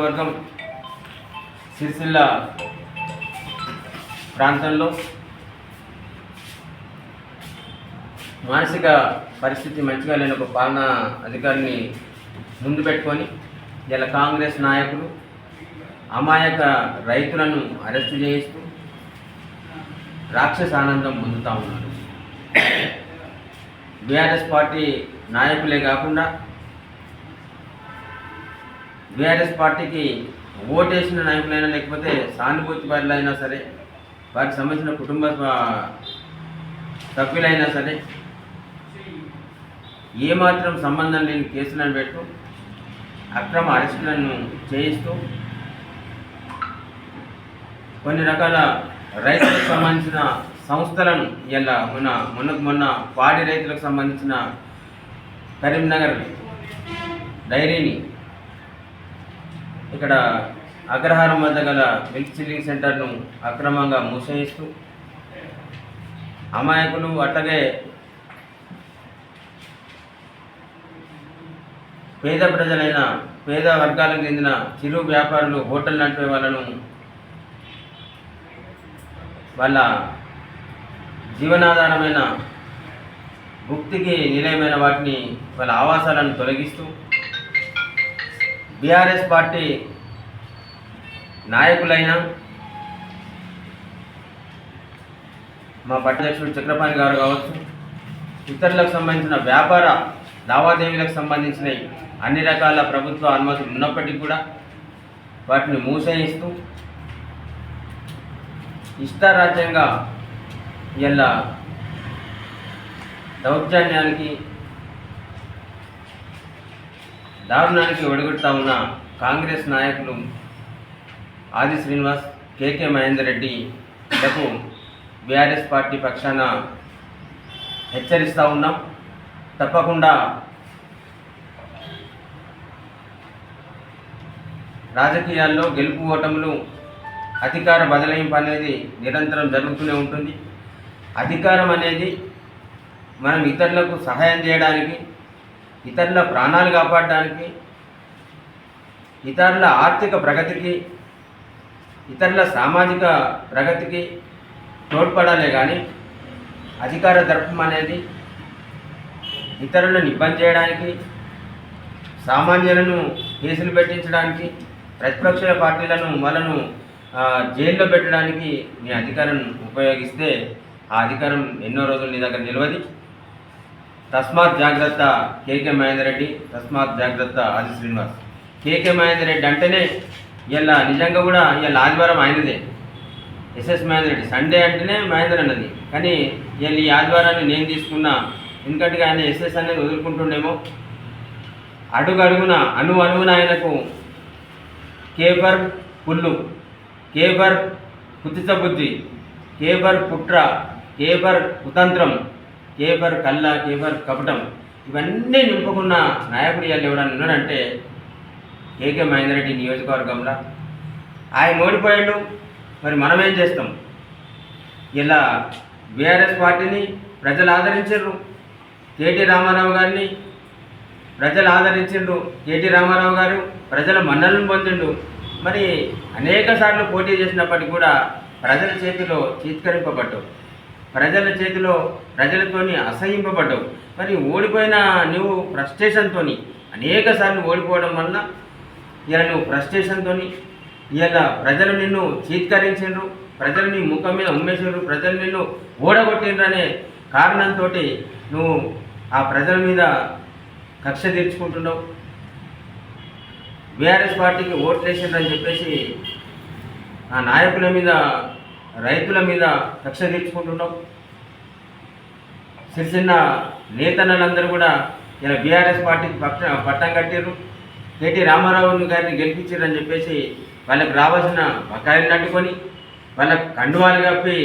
వర్గం సిరిసిల్ల ప్రాంతంలో మానసిక పరిస్థితి మంచిగా లేని ఒక పాలనా అధికారిని ముందు పెట్టుకొని ఇలా కాంగ్రెస్ నాయకులు అమాయక రైతులను అరెస్టు చేయిస్తూ రాక్షస ఆనందం పొందుతూ ఉన్నారు. బీఆర్ఎస్ పార్టీ నాయకులే కాకుండా బీఆర్ఎస్ పార్టీకి ఓటేసిన నాయకులైనా లేకపోతే సానుభూతి పరులైనా సరే వారికి సంబంధించిన కుటుంబ సభ్యులైనా సరే ఏమాత్రం సంబంధం లేని కేసులను పెట్టు అక్రమ అరెస్టులను చేయిస్తూ కొన్ని రకాల రైతులకు సంబంధించిన సంస్థలను ఇలా మొన్న మొన్నకు మొన్న పాడి రైతులకు సంబంధించిన కరీంనగర్ డైరీని ఇక్కడ అగ్రహారం వద్ద గల మిల్క్ చిల్లింగ్ సెంటర్ను అక్రమంగా మూసేయిస్తూ అమాయకులు అట్టగే పేద ప్రజలైన పేద వర్గాలకు చెందిన చిరు వ్యాపారులు హోటల్ నడిపే వాళ్ళను వాళ్ళ జీవనాధారమైన భుక్తికి నిలయమైన వాటిని వాళ్ళ ఆవాసాలను తొలగిస్తూ బీఆర్ఎస్ పార్టీ నాయకులైన మా పట్టాధ్యక్షుడు చక్రపాణి గారు కావచ్చు ఇతరులకు సంబంధించిన వ్యాపార లావాదేవీలకు సంబంధించిన అన్ని రకాల ప్రభుత్వ అనుమతులు ఉన్నప్పటికీ కూడా వాటిని మూసేయిస్తూ ఇష్టారాజ్యంగా ఇలా దౌర్జన్యానికి దారుణానికి ఒడిగొడతా ఉన్న కాంగ్రెస్ నాయకులు ఆది శ్రీనివాస్ కేకే మహేందర్ రెడ్డిలకు బీఆర్ఎస్ పార్టీ పక్షాన హెచ్చరిస్తూ ఉన్నాం. తప్పకుండా రాజకీయాల్లో గెలుపు ఓటములు అధికార బదలాయింపు అనేది నిరంతరం జరుగుతూనే ఉంటుంది. అధికారం అనేది మనం ఇతరులకు సహాయం చేయడానికి ఇతరుల ప్రాణాలు కాపాడడానికి ఇతరుల ఆర్థిక ప్రగతికి ఇతరుల సామాజిక ప్రగతికి తోడ్పడాలే కానీ అధికార దర్పం అనేది ఇతరులను ఇబ్బంది చేయడానికి సామాన్యులను కేసులు పెట్టించడానికి ప్రతిపక్ష పార్టీలను వాళ్ళను జైల్లో పెట్టడానికి మీ అధికారం ఉపయోగిస్తే ఆ అధికారం ఎన్నో రోజులు నీ దగ్గర నిలవది. తస్మాత్ జాగ్రత్త కేకే మహేందర్ రెడ్డి తస్మాత్ జాగ్రత్త ఆది శ్రీనివాస్. కేకే మహేందర్ రెడ్డి అంటేనే ఇలా నిజంగా కూడా ఇలా ఆదివారం ఆయనదే. ఎస్ఎస్ మహేందర్ రెడ్డి సండే అంటేనే మహేందర్ అన్నది. కానీ వీళ్ళు ఈ ఆదివారాన్ని నేను తీసుకున్నా ఎందుకంటే ఆయన ఎస్ఎస్ అనేది వదులుకుంటుండేమో. అడుగు అడుగున అణు అణువున ఆయనకు కేబర్ పుల్లు కేబర్ కుతిత బుద్ధి కేబర్ కుట్ర కేబర్ కుతంత్రం కేబర్ కల్లా కేబర్ కపటం ఇవన్నీ నింపుకున్న నాయకుడు ఇవాళ ఎవడన్నా ఉన్నాడంటే కేకే మహేందర్ రెడ్డి నియోజకవర్గంలో. ఆయన ఓడిపోయాడు. మరి మనం ఏం చేస్తాం? ఇలా బీఆర్ఎస్ పార్టీని ప్రజలు ఆదరించారు కేటీ రామారావు గారిని ప్రజలు ఆదరించిండు కేటీ రామారావు గారు ప్రజల మన్నలను పొందిండు. మరి అనేక సార్లు పోటీ చేసినప్పటికీ కూడా ప్రజల చేతిలో చీత్కరింపబడ్డావు ప్రజల చేతిలో ప్రజలతోని అసహింపబడ్డావు. మరి ఓడిపోయిన నువ్వు ఫ్రస్ట్రేషన్తో అనేక సార్లు ఓడిపోవడం వల్ల ఇలా నువ్వు ఫ్రస్ట్రేషన్తో ఇలా ప్రజలు నిన్ను చీత్కరించిండ్రు ప్రజలు నీ ముఖం మీద ఉమ్మేసిండ్రు ప్రజలు నిన్ను ఓడగొట్టిండ్రు అనే కారణంతో నువ్వు ఆ ప్రజల మీద కక్ష తీర్చుకుంటున్నావు. బీఆర్ఎస్ పార్టీకి ఓట్లు అని చెప్పేసి ఆ నాయకుల మీద రైతుల మీద కక్ష తీర్చుకుంటున్నాం. చిన్న చిన్న నేతన్నలందరూ కూడా ఇలా బీఆర్ఎస్ పార్టీకి పక్ష పట్టం కట్టారు కేటీ రామారావు గారిని గెలిపించారని చెప్పేసి వాళ్ళకి రావాల్సిన బకాయిలు నట్టుకొని వాళ్ళ కండువాలు కప్పి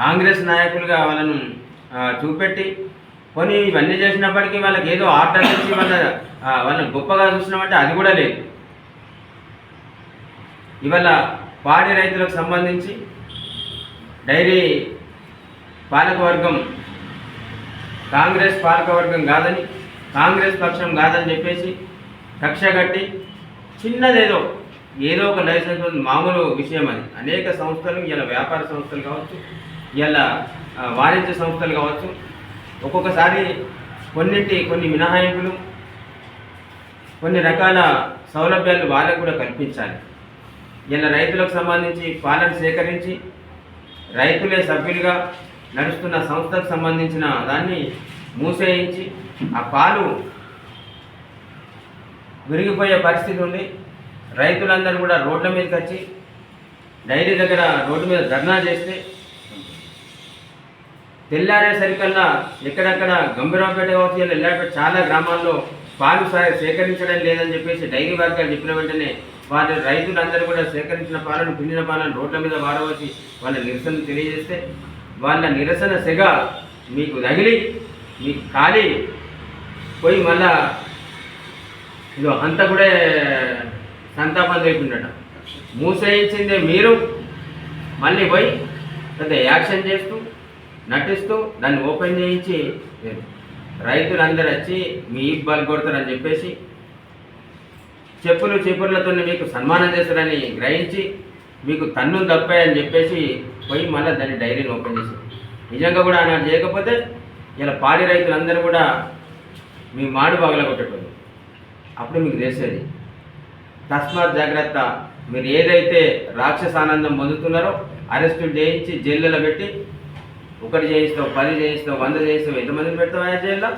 కాంగ్రెస్ నాయకులుగా వాళ్ళను చూపెట్టి కొని ఇవన్నీ చేసినప్పటికీ వాళ్ళకి ఏదో ఆర్డర్ ఇచ్చి వాళ్ళ వాళ్ళని గొప్పగా చూసినామంటే అది కూడా లేదు. ఇవాళ పాడి రైతులకు సంబంధించి డైరీ పాలకవర్గం కాంగ్రెస్ పాలకవర్గం కాదని కాంగ్రెస్ పక్షం కాదని చెప్పేసి కక్ష కట్టి చిన్నదేదో ఏదో ఒక లైసెన్స్ ఉంది, మామూలు విషయం అది. అనేక సంస్థలు ఇలా వ్యాపార సంస్థలు కావచ్చు ఇలా వాణిజ్య సంస్థలు కావచ్చు ఒక్కొక్కసారి కొన్నింటి కొన్ని మినహాయింపులు కొన్ని రకాల సౌలభ్యాలు వాళ్ళకు కూడా కల్పించాలి. ఇలా రైతులకు సంబంధించి పాలన సేకరించి రైతులే సభ్యులుగా నడుస్తున్న సంస్థకు సంబంధించిన దాన్ని మూసేయించి ఆ పాలు విరిగిపోయే పరిస్థితి ఉంది. రైతులందరూ కూడా రోడ్ల మీదకి వచ్చి డైరీ దగ్గర రోడ్డు మీద ధర్నా చేస్తే తెల్లారేసరికల్లా ఎక్కడెక్కడ గంభీరావుపేట కావచ్చు ఇలా చాలా గ్రామాల్లో పాలు సేకరించడం లేదని చెప్పేసి డైరీ వర్గాలు చెప్పిన వెంటనే వాళ్ళ రైతులందరూ కూడా సేకరించిన పాలను పిండిన పాలను రోడ్ల మీద వాడవలసి వాళ్ళ నిరసన తెలియజేస్తే వాళ్ళ నిరసన సెగ మీకు తగిలి మీకు ఖాళీ పోయి మళ్ళా ఇదో అంతా కూడా సంతాపం తెలిపిండట మూసేయించిందే మీరు మళ్ళీ పోయి పెద్ద యాక్షన్ చేస్తూ నటిస్తూ దాన్ని ఓపెన్ చేయించి రైతులందరూ వచ్చి మీ ఇబ్బంది కొడతారని చెప్పేసి చెప్పులు చీపుర్లతో మీకు సన్మానం చేస్తారని గ్రహించి మీకు తన్నులు తప్పాయని చెప్పేసి పోయి మళ్ళీ దాన్ని డైరీని ఓపెన్ చేసి నిజంగా కూడా అలా చేయకపోతే ఇలా పాడి రైతులందరూ కూడా మీ మాడు బాగల కొట్టేటోళ్ళు అప్పుడు మీకు తెలిసేది తస్మాత్ జాగ్రత్త మీరు ఏదైతే రాక్షస ఆనందం పొందుతున్నారో అరెస్టులు చేయించి జైళ్ళలో పెట్టి ఒకటి చేయిస్తావు పది చేయిస్తావు వంద చేయిస్తావు ఎంతమందిని పెడతావా ఆ జైల్లో?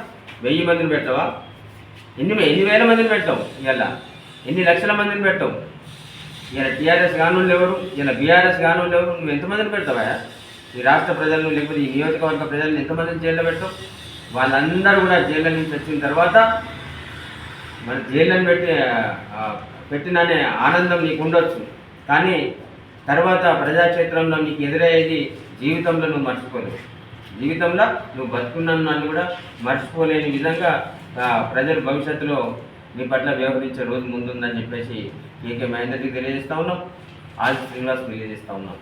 వెయ్యి మందిని పెడతావా? ఎన్ని ఎన్ని వేల మందిని పెట్టావు ఇలా ఎన్ని లక్షల మందిని పెట్టావు? ఇలా టీఆర్ఎస్ కానోళ్ళు ఎవరు? ఇలా బీఆర్ఎస్ కానోళ్ళు ఎవరు? నువ్వు ఎంతమందిని పెడతావా? ఈ రాష్ట్ర ప్రజలను లేకపోతే ఈ నియోజకవర్గ ప్రజలను ఎంతమందిని జైల్లో పెట్టావు? వాళ్ళందరూ కూడా జైల్లో నుంచి వచ్చిన తర్వాత మన జైళ్ళని పెట్టి పెట్టిననే ఆనందం నీకు ఉండొచ్చు కానీ తర్వాత ప్రజాక్షేత్రంలో నీకు ఎదురయ్యేది జీవితంలో నువ్వు మర్చిపోలేవు. జీవితంలో నువ్వు బతుకున్నాను కూడా మర్చిపోలేని విధంగా ప్రజలు భవిష్యత్తులో మీ పట్ల వ్యవహరించే రోజు ముందుందని చెప్పేసి కేకే మహేందర్కి తెలియజేస్తా ఉన్నాం. ఆది శ్రీనివాస్ తెలియజేస్తా ఉన్నాం.